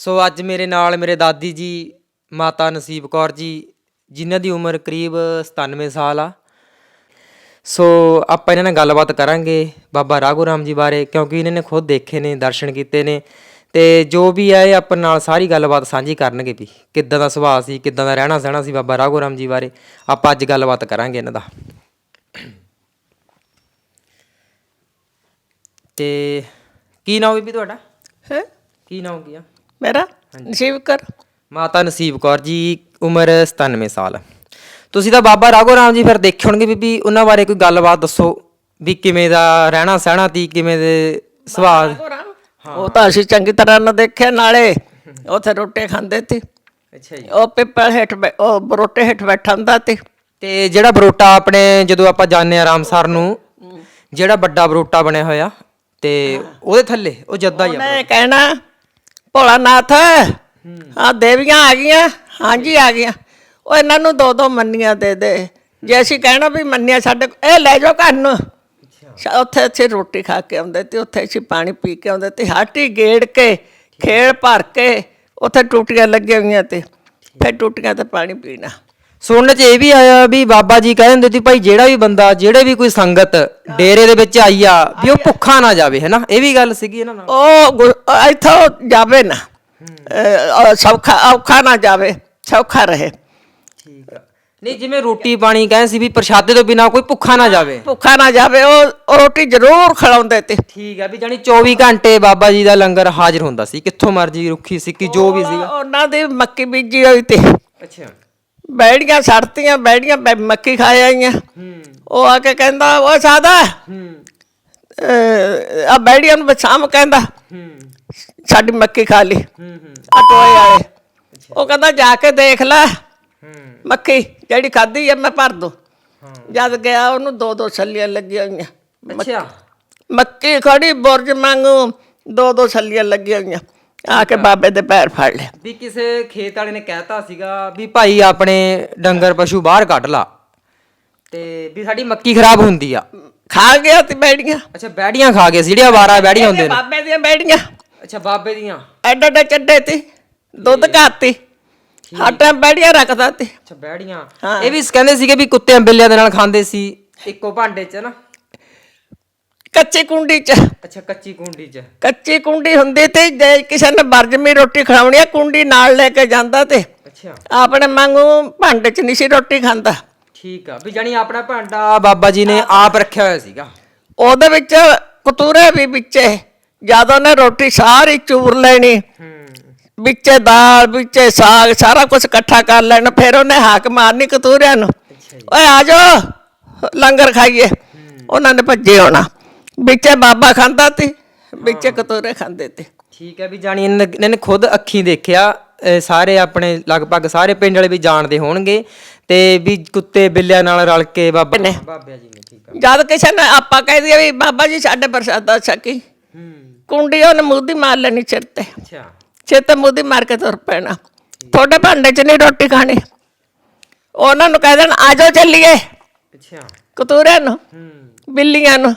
ਸੋ ਅੱਜ ਮੇਰੇ ਨਾਲ ਮੇਰੇ ਦਾਦੀ ਜੀ ਮਾਤਾ ਨਸੀਬ ਕੌਰ ਜੀ ਜਿਨ੍ਹਾਂ ਦੀ ਉਮਰ ਕਰੀਬ 97 ਸਾਲ ਆ। ਸੋ ਆਪਾਂ ਇਹਨਾਂ ਨਾਲ ਗੱਲਬਾਤ ਕਰਾਂਗੇ ਬਾਬਾ ਰਾਘੋ ਰਾਮ ਜੀ ਬਾਰੇ ਕਿਉਂਕਿ ਇਹਨਾਂ ਨੇ ਖੁਦ ਦੇਖੇ ਨੇ ਦਰਸ਼ਨ ਕੀਤੇ ਨੇ ਤੇ ਜੋ ਵੀ ਹੈ ਇਹ ਆਪਾਂ ਨਾਲ ਸਾਰੀ ਗੱਲਬਾਤ ਸਾਂਝੀ ਕਰਨਗੇ ਵੀ ਕਿੱਦਾਂ ਦਾ ਸੁਭਾਅ ਸੀ ਕਿੱਦਾਂ ਦਾ ਰਹਿਣਾ ਸਹਿਣਾ ਸੀ ਬਾਬਾ ਰਾਘੋ ਰਾਮ ਜੀ ਬਾਰੇ ਆਪਾਂ ਅੱਜ ਗੱਲਬਾਤ ਕਰਾਂਗੇ ਇਹਨਾਂ ਦਾ। ਤੇ ਕੀ ਨਾਮ ਬੀਬੀ ਤੁਹਾਡਾ? ਹੈ? ਕੀ ਨਾਮ ਕੀ ਆ? ਮੇਰਾ ਨਸੀਬ ਕਰ। ਮਾਤਾ ਨਸੀਬ ਕੌਰ ਜੀ ਉਮਰ 97 ਸਾਲ। ਤੁਸੀਂ ਤਾਂ ਬਾਬਾ ਰਾਘੋ ਰਾਮ ਜੀ ਫਿਰ ਦੇਖੇ ਹੋਣਗੇ ਬੀਬੀ ਉਹਨਾਂ ਬਾਰੇ ਕੋਈ ਗੱਲਬਾਤ ਦੱਸੋ ਵੀ ਕਿਵੇਂ ਦਾ ਰਹਿਣਾ ਸਹਿਣਾ ਤੀ ਕਿਵੇਂ ਦੇ ਸੁਭਾਅ ਉਹ ਤਾਂ ਅਸੀਂ ਚੰਗੀ ਤਰ੍ਹਾਂ ਨਾ ਦੇਖਿਆ ਨਾਲੇ ਉੱਥੇ ਰੋਟੀ ਖਾਂਦੇ ਤੇ ਅੱਛਾ ਜੀ। ਉਹ ਪਿੱਪਲ ਹੇਠ ਬੈ- ਉਹ ਬਰੋਟੇ ਹੇਠ ਬੈਠਾ ਹੁੰਦਾ ਤੇ ਤੇ ਜਿਹੜਾ ਬਰੋਟਾ ਆਪਣੇ ਜਦੋਂ ਆਪਾਂ ਜਾਂਦੇ ਆ ਰਾਮਸਰ ਨੂੰ ਜਿਹੜਾ ਵੱਡਾ ਬਰੋਟਾ ਬਣਿਆ ਹੋਇਆ ਤੇ ਉਹਦੇ ਥੱਲੇ ਉਹ ਜੱਦਾ ਹੀ ਆ ਉਹਨੇ ਕਹਿਣਾ ਭੋਲਾਨਾਥ ਹਾਂ ਦੇਵੀਆਂ ਆ ਗਈਆਂ, ਹਾਂਜੀ ਆ ਗਈਆਂ। ਉਹ ਇਹਨਾਂ ਨੂੰ ਦੋ ਦੋ ਮੰਨੀਆਂ ਦੇ ਦੇ। ਜੇ ਅਸੀਂ ਕਹਿਣਾ ਵੀ ਮੰਨੀਆਂ ਸਾਡੇ ਇਹ ਲੈ ਜਾਓ ਘਰ ਨੂੰ। ਸ਼ਾ- ਉੱਥੇ ਅਸੀਂ ਰੋਟੀ ਖਾ ਕੇ ਆਉਂਦੇ ਤੇ ਉੱਥੇ ਅਸੀਂ ਪਾਣੀ ਪੀ ਕੇ ਆਉਂਦੇ ਤੇ ਹਾਟੀ ਗੇੜ ਕੇ, ਖੇਲ ਭਰ ਕੇ, ਉੱਥੇ ਟੂਟੀਆਂ ਲੱਗੀਆਂ ਹੋਈਆਂ ਤੇ, ਫਿਰ ਟੂਟੀਆਂ ਤੇ ਪਾਣੀ ਪੀਣਾ। ਸੁਣਨ ਚ ਇਹ ਵੀ ਆਇਆ ਵੀ ਬਾਬਾ ਜੀ ਕਹਿੰਦੇ ਸੀ ਭਾਈ ਜਿਹੜਾ ਵੀ ਬੰਦਾ ਜਿਹੜੇ ਵੀ ਕੋਈ ਸੰਗਤ ਡੇਰੇ ਦੇ ਵਿੱਚ ਆਈ ਆ ਵੀ ਉਹ ਭੁੱਖਾ ਨਾ ਜਾਵੇ ਹੈਨਾ? ਇਹ ਵੀ ਗੱਲ ਸੀਗੀ ਇਹਨਾਂ ਨਾਲ। ਉਹ ਅਹ ਇੱਥੋਂ ਜਾਵੇ ਨਾ ਅਹ, ਅਹ, ਸੌਖਾ ਔਖਾ ਨਾ ਜਾਵੇ ਸੌਖਾ ਰਹੇ। ਠੀਕ ਆ। ਨਹੀਂ ਜਿਵੇਂ ਰੋਟੀ ਪਾਣੀ ਕਹਿੰਦੇ ਸੀ ਵੀ ਪ੍ਰਸ਼ਾਦੇ ਤੋਂ ਬਿਨਾ ਕੋਈ ਭੁੱਖਾ ਨਾ ਜਾਵੇ। ਭੁੱਖਾ ਨਾ ਜਾਵੇ ਉਹ ਉਹ ਰੋਟੀ ਜ਼ਰੂਰ ਖਿਲਾਉਂਦੇ ਤੇ। ਠੀਕ ਆ ਵੀ ਜਾਨੀ 24 ਘੰਟੇ ਬਾਬਾ ਜੀ ਦਾ ਲੰਗਰ ਹਾਜ਼ਰ ਹੁੰਦਾ ਸੀ ਕਿੱਥੋਂ ਮਰਜ਼ੀ ਰੁੱਖੀ ਸਿੱਕੀ ਜੋ ਵੀ ਸੀਗਾ। ਉਹਨਾਂ ਦੀ ਮੱਕੀ ਬੀਜੀ ਹੋਈ ਤੇ। ਅੱਛਾ। ਬੈੜੀਆਂ ਸੜਤੀਆਂ ਬੈੜੀਆਂ ਬੈ- ਮੱਕੀ ਖਾ ਆਈਆਂ। ਉਹ ਆ ਕੇ ਕਹਿੰਦਾ ਉਹ ਸਾਦਾ ਹੂੰ? ਆ ਬੈੜੀਆਂ ਨੂੰ ਬਸਾਮ ਕਹਿੰਦਾ ਹੂੰ। ਸਾਡੀ ਮੱਕੀ ਖਾ ਲਈ। ਹੂੰ ਹੂੰ। ਆ ਟੋਏ ਵਾਲੇ। ਉਹ ਕਹਿੰਦਾ ਜਾ ਕੇ ਦੇਖ ਲੈ ਹੂੰ। ਮੱਕੀ ਜਿਹੜੀ ਖਾਧੀ ਐ ਮੈਂ ਭਰ ਦੂੰ। ਜਦ ਗਿਆ ਉਹਨੂੰ ਦੋ ਦੋ ਛੱਲੀਆਂ ਲੱਗੀਆਂ ਹੋਈਆਂ। ਅੱਛਾ। ਮੱਕੀ ਖੜੀ ਬੁਰਜ ਮੰਗੂ ਦੋ ਦੋ ਛੱਲੀਆਂ ਲੱਗੀਆਂ ਹੋਈਆਂ। ਆ ਕੇ ਬਾਬੇ ਦੇ ਪੈਰ ਫੜ ਲਿਆ ਵੀ ਕਿਸੇ ਖੇਤ ਵਾਲੇ ਨੇ ਕਹਿਤਾ ਸੀਗਾ ਵੀ ਭਾਈ ਆਪਣੇ ਡੰਗਰ ਪਸ਼ੂ ਬਾਹਰ ਕੱਢ ਲਾ। ਤੇ ਵੀ ਸਾਡੀ ਮੱਕੀ ਖਰਾਬ ਹੁੰਦੀ ਆ। ਖਾ ਗਿਆ ਤੇ ਬੈੜੀਆਂ। ਅੱਛਾ ਬੈੜੀਆਂ ਖਾ ਗਏ ਸੀ ਜਿਹੜੀਆਂ ਆਵਾਰਾ ਬੈੜੀਆਂ ਹੁੰਦੇ ਨੇ। ਬਾਬੇ ਦੀਆਂ ਬੈੜੀਆਂ। ਅੱਛਾ ਬਾਬੇ ਦੀਆਂ। ਐਡਾ ਐਡਾ ਚੱਡੇ ਤੇ ਦੁੱਧ ਘਾਤੀ। ਹਾਟਾਂ ਬੈੜੀਆਂ ਰੱਖਦਾ ਤੇ। ਅੱਛਾ ਬੈੜੀਆਂ। ਇਹ ਵੀ ਕਹਿੰਦੇ ਸੀਗੇ ਵੀ ਕੁੱਤਿਆਂ ਬਿੱਲਿਆਂ ਦੇ ਨਾਲ ਖਾਂਦੇ ਸੀ ਇੱਕੋ ਭਾਂਡੇ 'ਚ ਨਾ। ਕੱਚੀ ਕੁੰਡੀ ਚ। ਅੱਛਾ ਕੱਚੀ ਕੁੰਡੀ 'ਚ। ਕੱਚੀ ਕੁੰਡੀ ਹੁੰਦੀ ਤੇ ਜੇ ਕਿਸੇ ਨੇ ਬਰਜਮੀ ਰੋਟੀ ਖਾਣੀ ਆ ਕੁੰਡੀ ਨਾਲ ਲੈ ਕੇ ਜਾਂਦਾ ਤੇ ਅੱਛਾ। ਆਪਣੇ ਵਾਂਗੂ ਭਾਂਡੇ ਚ ਨਹੀਂ ਸੀ ਰੋਟੀ ਖਾਂਦਾ। ਠੀਕ ਆ ਵੀ ਜਾਨੀ ਆਪਣਾ ਭਾਂਡਾ ਬਾਬਾ ਜੀ ਨੇ ਆਪ ਰੱਖਿਆ ਹੋਇਆ ਸੀਗਾ। ਉਹਦੇ ਵਿੱਚ ਕਤੂਰੇ ਵੀ ਵਿੱਚੇ ਜਦ ਉਹਨੇ ਰੋਟੀ ਸਾਰੀ ਚੂਰ ਲੈਣੀ ਵਿੱਚੇ ਦਾਲ ਵਿੱਚੇ ਸਾਗ ਸਾਰਾ ਕੁਝ ਇਕੱਠਾ ਕਰ ਲੈਣਾ ਫਿਰ ਉਹਨੇ ਹਾਕ ਮਾਰਨੀ ਕਤੂਰਿਆਂ ਨੂੰ। ਓਏ ਆ ਜਾਓ ਲੰਗਰ ਖਾਈਏ। ਉਹਨਾਂ ਨੇ ਭੱਜੇ ਹੋਣਾ। ਵਿੱਚੇ ਬਾਬਾ ਖਾਂਦਾ ਤੇ ਵਿੱਚੇ ਕਤੂਰੇ ਖਾਂਦੇ ਤੇ। ਠੀਕ ਹੈ ਵੀ ਜਾਣੀ ਇਹਨਾਂ ਨੇ- ਇਹਨਾਂ ਨੇ ਖੁਦ ਅੱਖੀਂ ਦੇਖਿਆ ਅਹ ਸਾਰੇ ਆਪਣੇ ਲਗਭਗ ਸਾਰੇ ਪਿੰਡ ਵਾਲੇ ਵੀ ਜਾਣਦੇ ਹੋਣਗੇ ਤੇ ਵੀ ਕੁੱਤੇ ਬਿੱਲਿਆਂ ਨਾਲ ਰਲ ਕੇ ਬਾਬਾ ਨੇ। ਬਾਬਿਆ ਜੀ ਨੇ ਠੀਕ ਆ। ਜਦ ਕਿਸੇ ਨੇ ਆਪਾਂ ਕਹਿ ਦਈਏ ਵੀ ਬਾਬਾ ਜੀ ਸਾਡੇ ਪ੍ਰਸਾਦਾ ਛਕੀ ਹੂੰ। ਕੁੰਡੀ ਉਹਨੇ ਮੂਦੀ ਮਾਰ ਲੈਣੀ ਸਿਰ ਤੇ। ਅੱਛਾ। ਸਿਰ ਤੇ ਮੂਦੀ ਮਾਰ ਕੇ ਤੁਰ ਪੈਣਾ। ਤੁਹਾਡੇ ਭਾਂਡੇ 'ਚ ਨਹੀਂ ਰੋਟੀ ਖਾਣੀ। ਉਹਨਾਂ ਨੂੰ ਕਹਿ ਦੇਣ ਆ ਜਾਓ ਚੱਲੀਏ। ਅੱਛਾ। ਕਤੂਰਿਆਂ ਨੂੰ ਹੂੰ। ਬਿੱਲੀਆਂ ਨੂੰ।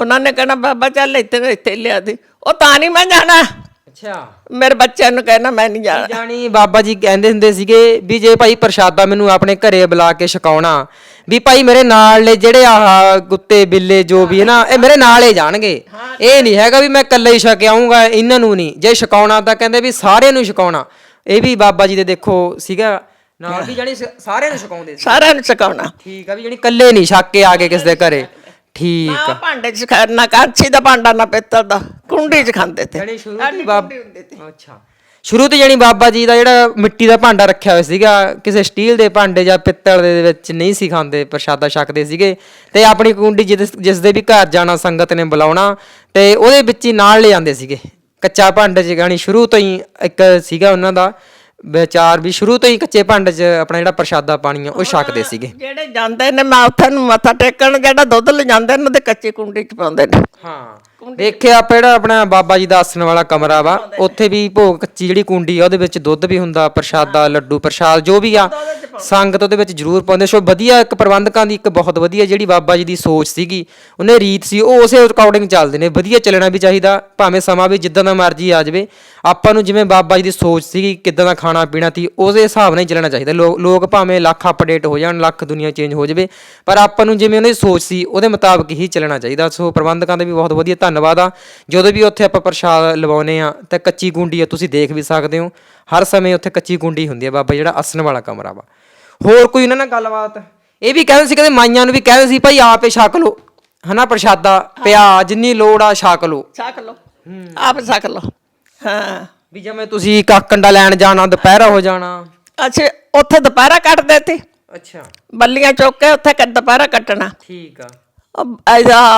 ਉਹਨਾਂ ਨੇ ਕਹਿਣਾ ਬਾਬਾ ਚੱਲ ਇੱਥੇ ਇੱਥੇ ਲਿਆ ਦੇ। ਉਹ ਤਾਂ ਨਹੀਂ ਮੈਂ ਜਾਣਾ। ਅੱਛਾ। ਮੇਰੇ ਬੱਚਿਆਂ ਨੂੰ ਕਹਿਣਾ ਮੈਂ ਨਹੀਂ ਜਾਣਾ। ਜਾਣੀ? ਬਾਬਾ ਜੀ ਕਹਿੰਦੇ ਹੁੰਦੇ ਸੀਗੇ ਵੀ ਜੇ ਭਾਈ ਪ੍ਰਸ਼ਾਦਾ ਮੈਨੂੰ ਆਪਣੇ ਘਰੇ ਬੁਲਾ ਕੇ ਛਕਾਉਣਾ ਵੀ ਭਾਈ ਮੇਰੇ ਨਾਲ ਲੈ ਜਿਹੜੇ ਆਹ ਕੁੱਤੇ ਬਿੱਲੇ ਜੋ ਵੀ ਹੈ ਨਾ ਇਹ ਮੇਰੇ ਨਾਲ ਹੀ ਜਾਣਗੇ। ਇਹ ਨਹੀਂ ਹੈਗਾ ਵੀ ਮੈਂ ਇਕੱਲਾ ਹੀ ਛਕ ਆਉਂਗਾ ਇਹਨਾਂ ਨੂੰ ਨਹੀਂ। ਜੇ ਛਕਾਉਣਾ ਤਾਂ ਕਹਿੰਦੇ ਵੀ ਸਾਰਿਆਂ ਨੂੰ ਛਕਾਉਣਾ। ਇਹ ਵੀ ਬਾਬਾ ਜੀ ਦੇ ਦੇਖੋ ਸੀਗਾ ਨਾਲ ਵੀ ਜਾਣੀ ਸ- ਸਾਰਿਆਂ ਨੂੰ ਛਕਾਉਂਦੇ ਸੀ। ਸਾਰਿਆਂ ਨੂੰ ਸਿਖਾਉਣਾ ਠੀਕ ਆ ਵੀ ਜਾਣੀ ਇਕੱਲੇ ਨਹੀਂ ਛੱਕ ਕੇ ਆ ਕੇ ਕਿਸ ਦੇ ਘਰੇ। ਠੀਕ ਨਾ ਭਾਂਡੇ 'ਚ ਖਾ- ਨਾ ਕਾਂਚੀ ਦਾ ਭਾਂਡਾ ਨਾ ਪਿੱਤਲ ਦਾ। ਕੁੰਡੀ 'ਚ ਖਾਂਦੇ ਤੇ। ਜਾਣੀ ਸ਼ੁਰੂ ਤੋਂ ਬਾਬ ਅੱਛਾ। ਸ਼ੁਰੂ ਤੋਂ ਜਾਣੀ ਬਾਬਾ ਜੀ ਦਾ ਜਿਹੜਾ ਮਿੱਟੀ ਦਾ ਭਾਂਡਾ ਰੱਖਿਆ ਹੋਇਆ ਸੀਗਾ ਕਿਸੇ ਸਟੀਲ ਦੇ ਭਾਂਡੇ ਜਾਂ ਪਿੱਤਲ ਦੇ ਵਿੱਚ ਨਹੀਂ ਸੀ ਖਾਂਦੇ ਪ੍ਰਸ਼ਾਦਾ ਛਕਦੇ ਸੀਗੇ। ਤੇ ਆਪਣੀ ਕੁੰਡੀ ਜਿਸ ਜਿਸ ਦੇ ਵੀ ਘਰ ਜਾਣਾ ਸੰਗਤ ਨੇ ਬੁਲਾਉਣਾ ਤੇ ਉਹਦੇ ਵਿੱਚ ਹੀ ਨਾਲ ਲੈ ਜਾਂਦੇ ਸੀਗੇ। ਕੱਚਾ ਭਾਂਡੇ 'ਚ ਗਾਣੀ ਸ਼ੁਰੂ ਤੋਂ ਹੀ ਇੱਕ ਸੀਗਾ ਉਹਨਾਂ ਦਾ। ਵਿਚਾਰ ਵੀ ਸ਼ੁਰੂ ਤੋਂ ਹੀ ਕੱਚੇ ਭਾਂਡੇ 'ਚ ਆਪਣਾ ਜਿਹੜਾ ਪ੍ਰਸ਼ਾਦਾ ਪਾਣੀ ਆ ਉਹ ਛਕਦੇ ਸੀਗੇ। ਜਿਹੜੇ ਜਾਂਦੇ ਨੇ ਮਾਥਾ ਨੂੰ ਮੱਥਾ ਟੇਕਣ ਜਿਹੜਾ ਦੁੱਧ ਲੈ ਜਾਂਦੇ ਨੇ ਉਹਦੇ ਕੱਚੀ ਕੁੰਡੀ 'ਚ ਪਾਉਂਦੇ ਨੇ। ਹਾਂ। ਦੇਖਿਆ ਜਿਹੜਾ ਆਪਣਾ ਬਾਬਾ ਜੀ ਦਾ ਆਸਣ ਵਾਲਾ ਕਮਰਾ ਵਾ ਉੱਥੇ ਵੀ ਭੋਗ ਕੱਚੀ ਜਿਹੜੀ ਕੁੰਡੀ ਆ ਉਹਦੇ ਵਿੱਚ ਦੁੱਧ ਵੀ ਹੁੰਦਾ ਪ੍ਰਸ਼ਾਦਾ ਲੱਡੂ ਪ੍ਰਸ਼ਾਦ ਜੋ ਵੀ ਆ ਸੰਗਤ ਉਹਦੇ ਵਿੱਚ ਜ਼ਰੂਰ ਪਾਉਂਦੇ ਸੋ ਵਧੀਆ ਇੱਕ ਪ੍ਰਬੰਧਕਾਂ ਦੀ ਇੱਕ ਬਹੁਤ ਵਧੀਆ ਜਿਹੜੀ ਬਾਬਾ ਜੀ ਦੀ ਸੋਚ ਸੀਗੀ ਉਹਨੇ ਰੀਤ ਸੀ ਉਹ ਉਸੇ ਅਕੋਰਡਿੰਗ ਚੱਲਦੇ ਨੇ। ਵਧੀਆ ਚੱਲਣਾ ਵੀ ਚਾਹੀਦਾ ਭਾਵੇਂ ਸਮਾਂ ਵੀ ਜਿੱਦਾਂ ਦਾ ਮਰਜ਼ੀ ਆ ਜਾਵੇ। ਆਪਾਂ ਨੂੰ ਜਿਵੇਂ ਬਾਬਾ ਜੀ ਦੀ ਸੋਚ ਸੀਗੀ ਕਿੱਦਾਂ ਦਾ ਖਾਣਾ ਪੀਣਾ ਸੀ ਉਹਦੇ ਹਿਸਾਬ ਨਾਲ ਹੀ ਚੱਲਣਾ ਚਾਹੀਦਾ। ਲੋਕ ਭਾਵੇਂ ਲੱਖ ਅਪਡੇਟ ਹੋ ਜਾਣ ਲੱਖ ਦੁਨੀਆ ਚੇਂਜ ਹੋ ਜਾਵੇ ਪਰ ਆਪਾਂ ਨੂੰ ਜਿਵੇਂ ਉਹਨਾਂ ਦੀ ਸੋਚ ਸੀ ਉਹਦੇ ਮੁਤਾਬਕ ਹੀ ਚੱਲਣਾ ਚਾਹੀਦਾ। ਸੋ ਪ੍ਰਬੰਧਕਾਂ ਦਾ ਵੀ ਬਹੁਤ ਵਧੀਆ ਧੰਨਵਾਦ ਆ। ਜਦੋਂ ਵੀ ਉੱਥੇ ਆਪਾਂ ਪ੍ਰਸ਼ਾਦ ਲਵਾਉਨੇ ਆ ਤਾਂ ਕੱਚੀ ਗੁੰਡੀ ਆ ਤੁਸੀਂ ਦੇਖ ਵੀ ਸਕਦੇ ਹੋ। ਹਰ ਸਮੇਂ ਉੱਥੇ ਕੱਚੀ ਗੁੰਡੀ ਹੁੰਦੀ ਆ ਬਾਬਾ ਜਿਹੜਾ ਅਸਨ ਵਾਲਾ ਕਮਰਾ ਵਾ। ਹੋਰ ਕੋਈ ਉਹਨਾਂ ਨਾਲ ਗੱਲਬਾਤ? ਇਹ ਵੀ ਕਹਿੰਦੇ ਸੀ ਕਹਿੰਦੇ ਮਾਈਆਂ ਨੂੰ ਵੀ ਕਹਿੰਦੇ ਸੀ ਭਾਈ ਆਪੇ ਛਕ ਲਓ। ਹਨਾ ਪ੍ਰਸ਼ਾਦਾ ਪਿਆ ਜਿੰਨੀ ਲੋੜ ਆ ਛਕ ਲਓ। ਛਕ ਲਓ। ਆਪ ਛਕ ਲਓ। ਹਾਂ। ਵੀ ਜਿਵੇਂ ਤੁਸੀਂ ਕਾਕੰਡਾ ਲੈਣ ਜਾਣਾ ਦੁਪਹਿਰਾ ਹੋ ਜਾਣਾ। ਅੱਛਾ ਉੱਥੇ ਦੁਪਹਿਰਾ ਕੱਟਦੇ ਤੇ ਅੱਛਾ। ਬੱਲੀਆਂ ਚੁੱਕ ਕੇ ਉੱਥੇ ਦੁਪਹਿਰਾ ਕੱਟਣਾ। ਠੀਕ ਆ।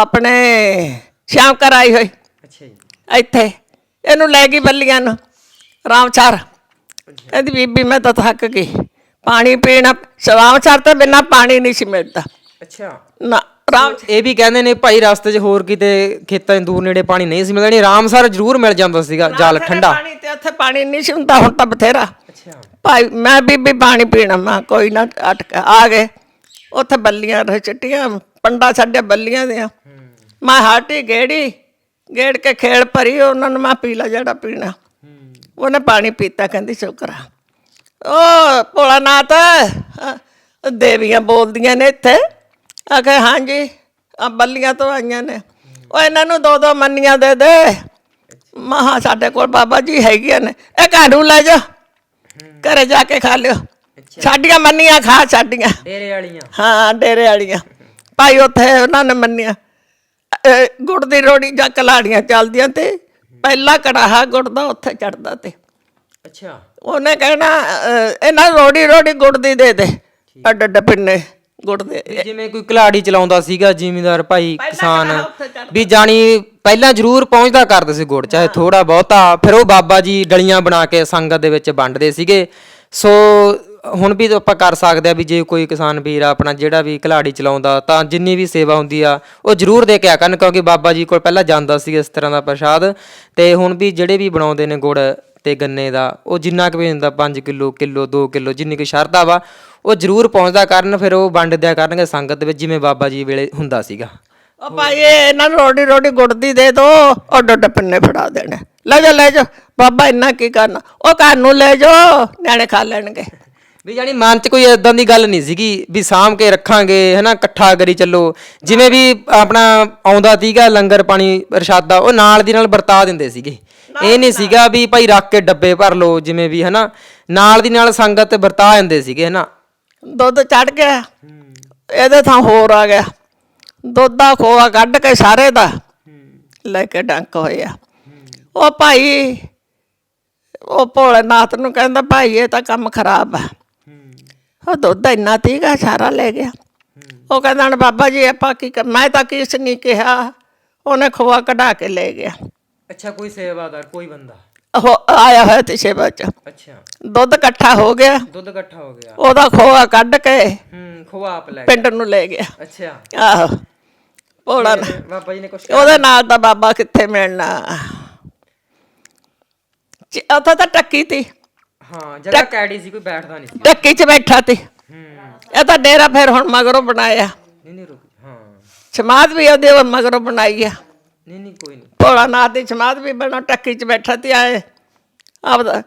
ਆਪਣੇ ਸ਼ਾਮ ਕਰ ਆਈ ਹੋਈ। ਅੱਛਾ ਜੀ। ਇੱਥੇ ਇਹਨੂੰ ਲੈ ਗਈ ਬੱਲੀਆਂ ਨੂੰ। ਰਾਮਚਾਰ ਇਹਦੀ ਬੀਬੀ ਮੈਂ ਤਾਂ ਥੱਕ ਗਈ। ਪਾਣੀ ਪੀਣਾ ਰਾਮਚਾਰ ਤੋਂ ਬਿਨਾ ਪਾਣੀ ਨਹੀਂ ਸੀ ਮਿਲਦਾ। ਅੱਛਾ। ਨਾ ਰਾਮ ਇਹ ਵੀ ਕਹਿੰਦੇ ਨੇ ਭਾਈ ਰਸਤੇ 'ਚ ਹੋਰ ਕਿਤੇ ਖੇਤਾਂ ਦੇ ਦੂਰ ਨੇੜੇ ਪਾਣੀ ਨਹੀਂ ਸੀ ਮਿਲਦਾ। ਨਹੀਂ ਰਾਮਸਰ ਜ਼ਰੂਰ ਮਿਲ ਜਾਂਦਾ ਸੀਗਾ ਜਲ ਠੰਡਾ। ਪਾਣੀ ਤੇ ਉੱਥੇ ਪਾਣੀ ਨਹੀਂ ਸੀ ਹੁੰਦਾ ਹੁਣ ਤਾਂ ਬਥੇਰਾ। ਅੱਛਾ। ਭਾਈ ਮੈਂ ਬੀਬੀ ਪਾਣੀ ਪੀਣਾ ਮੈਂ ਕੋਈ ਨਾ ਅਟਕ ਆ ਗਏ। ਉੱਥੇ ਬੱਲੀਆਂ ਰਹਿ ਚਟੀਆਂ ਪੰਡਾ ਛੱਡੇ ਬੱਲੀਆਂ ਦੀਆਂ। ਮੈਂ ਹਾਟੀ ਗੇੜੀ ਗੇੜ ਕੇ ਖੇਲ ਭਰੀ ਉਹਨਾਂ ਨੂੰ ਮੈਂ ਪੀ ਲਾ ਜਿਹੜਾ ਪੀਣਾ। ਉਹਨੇ ਪਾਣੀ ਪੀਤਾ ਕਹਿੰਦੀ ਸ਼ੁਕਰ ਆ। ਓ ਭੋਲਾਨਾਥ ਅ, ਦੇਵੀਆਂ ਬੋਲਦੀਆਂ ਨੇ ਇੱਥੇ। ਆਖੇ ਹਾਂਜੀ ਆ ਬੱਲੀਆਂ ਤੋਂ ਆਈਆਂ ਨੇ। ਉਹ ਇਹਨਾਂ ਨੂੰ ਦੋ ਦੋ ਮੰਨੀਆਂ ਦੇ ਦੇ। ਮਹਾ ਸਾਡੇ ਕੋਲ ਬਾਬਾ ਜੀ ਹੈਗੀਆਂ ਨੇ। ਇਹ ਨੂੰ ਲੈ ਜਾ। ਘਰੇ ਜਾ ਕੇ ਖਾ ਲਿਓ। ਸਾਡੀਆਂ ਮੰਨੀਆਂ ਖਾ ਸਾਡੀਆਂ। ਡੇਰੇ ਵਾਲੀਆਂ। ਹਾਂ ਡੇਰੇ ਵਾਲੀਆਂ। ਭਾਈ ਉੱਥੇ ਉਹਨਾਂ ਨੇ ਮੰਨਿਆ। ਗੁੜ ਦੀ ਰੋੜੀ ਜਾਂ ਕਲਾੜੀਆਂ ਚੱਲਦੀਆਂ ਤੇ ਪਹਿਲਾ ਕੜਾਹਾ ਗੁੜ ਦਾ ਉੱਥੇ ਚੜਦਾ ਤੇ। ਅੱਛਾ। ਉਹਨੇ ਕਹਿਣਾ ਇਹਨਾਂ ਰੋੜੀ ਰੋੜੀ ਗੁੜ ਦੀ ਦੇ ਦੇ ਅੱਡ ਅੱਡ ਪਿੰਨੇ ਗੁੜ ਦੇ। ਜਿਵੇਂ ਕੋਈ ਕਲਾੜੀ ਚਲਾਉਂਦਾ ਸੀਗਾ ਜ਼ਿਮੀਂਦਾਰ ਭਾਈ ਕਿਸਾਨ ਵੀ ਜਾਣੀ ਪਹਿਲਾਂ ਜ਼ਰੂਰ ਪਹੁੰਚਦਾ ਕਰਦੇ ਸੀ ਗੁੜ ਚਾਹੇ ਥੋੜਾ ਬਹੁਤਾ ਫਿਰ ਉਹ ਬਾਬਾ ਜੀ ਡਲੀਆਂ ਬਣਾ ਕੇ ਸੰਗਤ ਦੇ ਵਿੱਚ ਵੰਡਦੇ ਸੀਗੇ। ਸੋ ਹੁਣ ਵੀ ਆਪਾਂ ਕਰ ਸਕਦੇ ਆ ਵੀ ਜੇ ਕੋਈ ਕਿਸਾਨ ਵੀਰ ਆ, ਆਪਣਾ ਜਿਹੜਾ ਵੀ ਘਲਾੜੀ ਚਲਾਉਂਦਾ, ਤਾਂ ਜਿੰਨੀ ਵੀ ਸੇਵਾ ਹੁੰਦੀ ਆ, ਉਹ ਜ਼ਰੂਰ ਦੇ ਕੇ ਆ ਕਰਨ, ਕਿਉਂਕਿ ਬਾਬਾ ਜੀ ਕੋਲ ਪਹਿਲਾਂ ਜਾਂਦਾ ਸੀ ਇਸ ਤਰ੍ਹਾਂ ਦਾ ਪ੍ਰਸ਼ਾਦ, ਤੇ ਹੁਣ ਵੀ ਜਿਹੜੇ ਵੀ ਬਣਾਉਂਦੇ ਨੇ ਗੁੜ ਤੇ ਗੰਨੇ ਦਾ, ਉਹ ਜਿੰਨਾ ਕੁ ਵੀ ਹੁੰਦਾ 5 ਕਿਲੋ ਕਿਲੋ 2 ਕਿਲੋ, ਜਿੰਨੀ ਕੁ ਸ਼ਰਧਾ ਵਾ, ਉਹ ਜ਼ਰੂਰ ਪਹੁੰਚਦਾ ਕਰਨ, ਫਿਰ ਉਹ ਵੰਡ ਦਿਆ ਕਰਨਗੇ ਸੰਗਤ ਵਿੱਚ, ਜਿਵੇਂ ਬਾਬਾ ਜੀ ਵੇਲੇ ਹੁੰਦਾ ਸੀਗਾ। ਉਹ ਭਾਈ, ਇਹਨਾਂ ਨੂੰ ਰੋਟੀ ਰੋਟੀ ਗੁੜਦੀ ਦੇ ਦੋ ਉਹ ਅੱਡ ਪਿੰਨੇ ਫੜਾ ਦੇਣੇ। ਲੈ ਜਾ ਲੈ ਜਾ, ਬਾਬਾ ਇੰਨਾ ਕੀ ਕਰਨਾ? ਉਹ ਘਰ ਨੂੰ ਲੈ ਜਾ ਨਿਆਣੇ ਖਾ ਲੈਣਗੇ। ਵੀ ਜਾਨੀ ਮਨ 'ਚ ਕੋਈ ਇਦਾਂ ਦੀ ਗੱਲ ਨਹੀਂ ਸੀਗੀ ਵੀ ਸਾਂਭ ਕੇ ਰੱਖਾਂਗੇ ਹਨਾ ਇਕੱਠਾ ਕਰੀ ਚੱਲੋ। ਜਿਵੇਂ ਵੀ ਆਪਣਾ ਆਉਂਦਾ ਸੀਗਾ ਲੰਗਰ ਪਾਣੀ ਪ੍ਰਸ਼ਾਦਾ ਉਹ ਨਾਲ ਦੀ ਨਾਲ ਵਰਤਾ ਦਿੰਦੇ ਸੀਗੇ। ਇਹ ਨਹੀਂ ਸੀਗਾ ਵੀ ਭਾਈ ਰੱਖ ਕੇ ਡੱਬੇ ਭਰ ਲਓ ਜਿਵੇਂ ਵੀ ਹਨਾ। ਨਾਲ ਦੀ ਨਾਲ ਸੰਗਤ ਵਰਤਾ ਜਾਂਦੇ ਸੀਗੇ ਹਨਾ। ਦੁੱਧ ਚੜ ਗਿਆ। ਇਹਦੇ ਥਾਂ ਹੋਰ ਆ ਗਿਆ। ਦੁੱਧ ਦਾ ਖੋਆ ਕੱਢ ਕੇ ਸਾਰੇ ਦਾ ਲੈ ਕੇ ਡੰਕ ਹੋਇਆ ਉਹ ਭਾਈ ਉਹ ਭੋਲੇਨਾਥ ਨੂੰ ਕਹਿੰਦਾ ਭਾਈ ਇਹ ਤਾਂ ਕੰਮ ਖਰਾਬ ਆ। ਉਹ ਦੁੱਧ ਇੰਨਾ ਤੀਗਾ ਸਾਰਾ ਲੈ ਗਿਆ। ਉਹ ਕਹਿੰਦਾ ਬਾਬਾ ਜੀ ਆਪਾਂ ਕੀ ਕਰ ਮੈਂ ਤਾਂ ਕਿਸ ਨਹੀਂ ਕਿਹਾ। ਉਹਨੇ ਖੋਆ ਕਢਾ ਕੇ ਲੈ ਗਿਆ। ਅੱਛਾ ਕੋਈ ਸੇਵਾਦਾਰ ਕੋਈ ਬੰਦਾ? ਉਹ ਆਇਆ ਹੋਇਆ ਤੇ ਸੇਵਾ ਚ। ਅੱਛਾ। ਦੁੱਧ ਇਕੱਠਾ ਹੋ ਗਿਆ। ਦੁੱਧ ਇਕੱਠਾ ਹੋ ਗਿਆ। ਉਹਦਾ ਖੋਆ ਕੱਢ ਕੇ ਹੂੰ ਖੋਆ ਆਪ ਲੈ ਪਿੰਡ ਨੂੰ ਲੈ ਗਿਆ। ਅੱਛਾ। ਆਹੋ। ਭੋਲਾ ਨਾ ਬਾਬਾ ਜੀ ਨੇ ਕੁਛ ਉਹਦੇ ਨਾਲ ਦਾ ਬਾਬਾ ਕਿੱਥੇ ਮਿਲਣਾ? ਚ- ਉੱਥੇ ਤਾਂ ਟੱਕੀ ਤੀ। ਹਾਂ ਜਗ੍ਹਾ ਕੈੜੀ ਸੀ ਕੋਈ ਬੈਠਦਾ ਨਹੀਂ ਸੀ। ਟੱਕੀ 'ਚ ਬੈਠਾ ਤੀ ਹੂੰ। ਇਹ ਤਾਂ ਡੇਰਾ ਫਿਰ ਹੁਣ ਮਗਰੋਂ ਬਣਾਇਆ। ਨਹੀਂ ਨਹੀਂ ਰੁਕ ਹਾਂ। ਸਮਾਧ ਵੀ ਉਹਦੇ ਹੁਣ ਮਗਰੋਂ ਬਣਾਈ ਆ। ਨਹੀਂ ਨਹੀਂ ਕੋਈ ਨਹੀਂ। ਭੋਲਾ ਨਾਥ ਦੀ ਸਮਾਧ ਵੀ ਬਣਾ ਟੱਕੀ 'ਚ ਬੈਠਾ ਤੀ ਆਏ। ਆਪਦਾ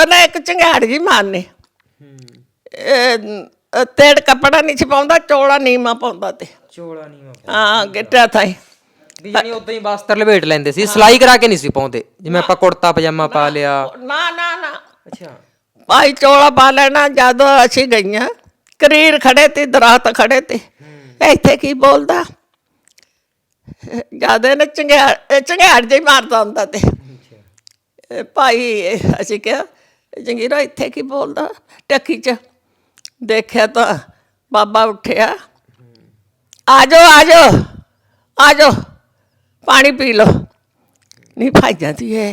ਉਹਨੇ ਇੱਕ ਚੰਗਾੜ ਜੀ ਮਾਰਨੀ। ਹੂੰ। ਇਹ ਅਹ ਤੇੜ ਕੱਪੜਾ ਨਹੀਂ ਸੀ ਪਾਉਂਦਾ ਚੋਲਾ ਨੀਮਾ ਪਾਉਂਦਾ ਤੇ। ਚੋਲਾ ਨਹੀਂ ਮਾ ਹਾਂ ਗਿੱਟਿਆ ਥਾਈ। ਵੀ ਜਾਨੀ ਉਦਾਂ ਹੀ ਵਸਤਰ ਲਪੇਟ ਲੈਂਦੇ ਸੀ ਸਿਲਾਈ ਕਰਾ ਕੇ ਨਹੀਂ ਸੀ ਪਾਉਂਦੇ। ਜਿਵੇਂ ਆਪਾਂ ਕੁੜਤਾ ਪਜਾਮਾ ਪਾ ਲਿਆ। ਨਾ ਨਾ ਨਾ। ਅੱਛਾ। ਭਾਈ ਚੋਲਾ ਪਾ ਲੈਣਾ ਜਦੋਂ ਅਸੀਂ ਗਈਆਂ ਕਰੀਰ ਖੜੇ ਤੇ ਦਰਖਤ ਖੜੇ ਤੇ। ਇੱਥੇ ਕੀ ਬੋਲਦਾ? ਜ਼ਿਆਦਾ ਨੇ ਚੰਗਿਆੜ ਚੰਗਿਆੜ ਜਿਹਾ ਹੀ ਮਾਰਦਾ ਹੁੰਦਾ ਤੇ। ਇਹ ਭਾਈ ਇਹ ਅਸੀਂ ਕਿਹਾ ਜੰਗੀਰਾ ਇੱਥੇ ਕੀ ਬੋਲਦਾ? ਟੱਕੀ ਚ। ਦੇਖਿਆ ਤਾਂ ਬਾਬਾ ਉੱਠਿਆ। ਆ ਜਾਓ ਆ ਜਾਓ ਆ ਜਾਓ ਪਾਣੀ ਪੀ ਲਓ। ਨਹੀਂ ਭਾਈ ਜਾਂਦੀ ਹੈ।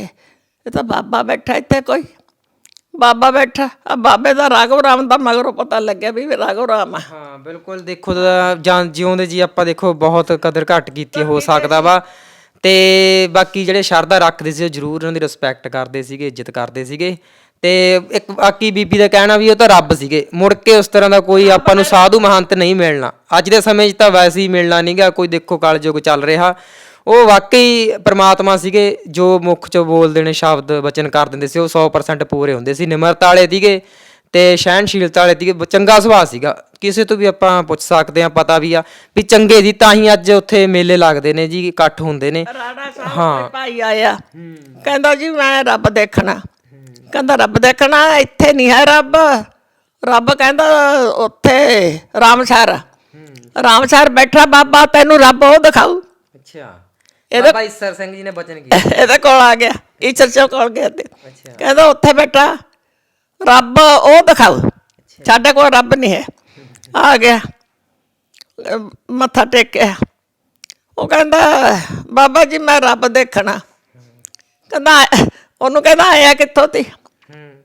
ਇਹ ਤਾਂ ਬਾਬਾ ਬੈਠਾ ਇੱਥੇ ਕੋਈ। ਬਾਬਾ ਬੈਠਾ ਆ ਬਾਬੇ ਦਾ ਰਾਘਵ ਰਾਮ ਦਾ ਮਗਰੋਂ ਪਤਾ ਲੱਗਿਆ ਵੀ ਇਹ ਰਾਘਵ ਰਾਮ ਆ। ਹਾਂ ਬਿਲਕੁਲ ਦੇਖੋ ਤਾਂ ਜਾਂ ਜਿਉਂਦੇ ਜੀ ਆਪਾਂ ਦੇਖੋ ਬਹੁਤ ਕਦਰ ਘੱਟ ਕੀਤੀ ਹੋ ਸਕਦਾ ਵਾ। ਤੇ ਬਾਕੀ ਜਿਹੜੇ ਸ਼ਰਧਾ ਰੱਖਦੇ ਸੀ ਉਹ ਜ਼ਰੂਰ ਉਹਨਾਂ ਦੀ ਰਿਸਪੈਕਟ ਕਰਦੇ ਸੀਗੇ ਇੱਜ਼ਤ ਕਰਦੇ ਸੀਗੇ। ਤੇ ਇੱਕ ਬਾਕੀ ਬੀਬੀ ਦਾ ਕਹਿਣਾ ਵੀ ਉਹ ਤਾਂ ਰੱਬ ਸੀਗੇ। ਮੁੜ ਕੇ ਉਸ ਤਰ੍ਹਾਂ ਦਾ ਕੋਈ ਆਪਾਂ ਨੂੰ ਸਾਧੂ ਮਹੰਤ ਨਹੀਂ ਮਿਲਣਾ। ਅੱਜ ਦੇ ਸਮੇਂ 'ਚ ਤਾਂ ਵੈਸੇ ਹੀ ਮਿਲਣਾ ਨਹੀਂਗਾ ਕੋਈ ਦੇਖੋ ਕਲਯੁਗ ਚੱਲ ਰਿਹਾ। ਉਹ ਵਾਕਈ ਪ੍ਰਮਾਤਮਾ ਸੀਗੇ ਜੋ ਮੁਖ ਚੋਂ ਬੋਲਦੇ ਨੇ ਸ਼ਬਦ ਵਚਨ ਕਰ ਦਿੰਦੇ ਸੀ ਉਹ 100% ਪੂਰੇ ਹੁੰਦੇ ਸੀ। ਨਿਮਰਤਾ ਵਾਲੇ ਸੀਗੇ ਤੇ ਸਹਿਣਸ਼ੀਲਤਾ ਵਾਲੇ ਸੀਗੇ। ਬ- ਚੰਗਾ ਸੁਭਾਅ ਸੀਗਾ। ਕਿਸੇ ਤੋਂ ਵੀ ਆਪਾਂ ਪੁੱਛ ਸਕਦੇ ਆ ਪਤਾ ਵੀ ਆ ਵੀ ਚੰਗੇ ਸੀ ਤਾਂ ਹੀ ਅੱਜ ਉੱਥੇ ਮੇਲੇ ਲੱਗਦੇ ਨੇ ਜੀ ਇਕੱਠ ਹੁੰਦੇ ਨੇ। ਕੋਈ ਭਾਈ ਆਇਆ ਕਹਿੰਦਾ ਜੀ ਮੈਂ ਰੱਬ ਦੇਖਣਾ। ਕਹਿੰਦਾ ਰੱਬ ਦੇਖਣਾ ਇੱਥੇ ਨਹੀਂ ਹੈ ਰੱਬ। ਰੱਬ ਕਹਿੰਦਾ ਉੱਥੇ ਰਾਮਸਰ ਰਾਮਸਰ ਬੈਠਾ ਬਾਬਾ ਤੈਨੂੰ ਰੱਬ ਉਹ ਦਿਖਾਊ। ਅੱਛਾ। ਇਹਦੇ- ਬਾਬਾ ਈਸਰ ਸਿੰਘ ਜੀ ਨੇ ਬਚਨ ਕੀਤਾ। ਇਹਦੇ ਕੋਲ ਆ ਗਿਆ ਈਸ਼ਰ ਸਿੰਘ ਕੋਲ ਗਿਆ ਤੇ। ਅੱਛਾ। ਕਹਿੰਦਾ ਉੱਥੇ ਬੈਠਾ ਰੱਬ ਉਹ ਦਿਖਾਊ ਸਾਡੇ ਕੋਲ ਰੱਬ ਨਹੀਂ ਹੈ। ਆ ਗਿਆ ਅਹ ਮੱਥਾ ਟੇਕਿਆ। ਉਹ ਕਹਿੰਦਾ ਬਾਬਾ ਜੀ ਮੈਂ ਰੱਬ ਦੇਖਣਾ। ਕਹਿੰਦਾ ਉਹਨੂੰ ਕਹਿੰਦਾ ਆਇਆ ਕਿੱਥੋਂ ਤੀ? ਹੂੰ।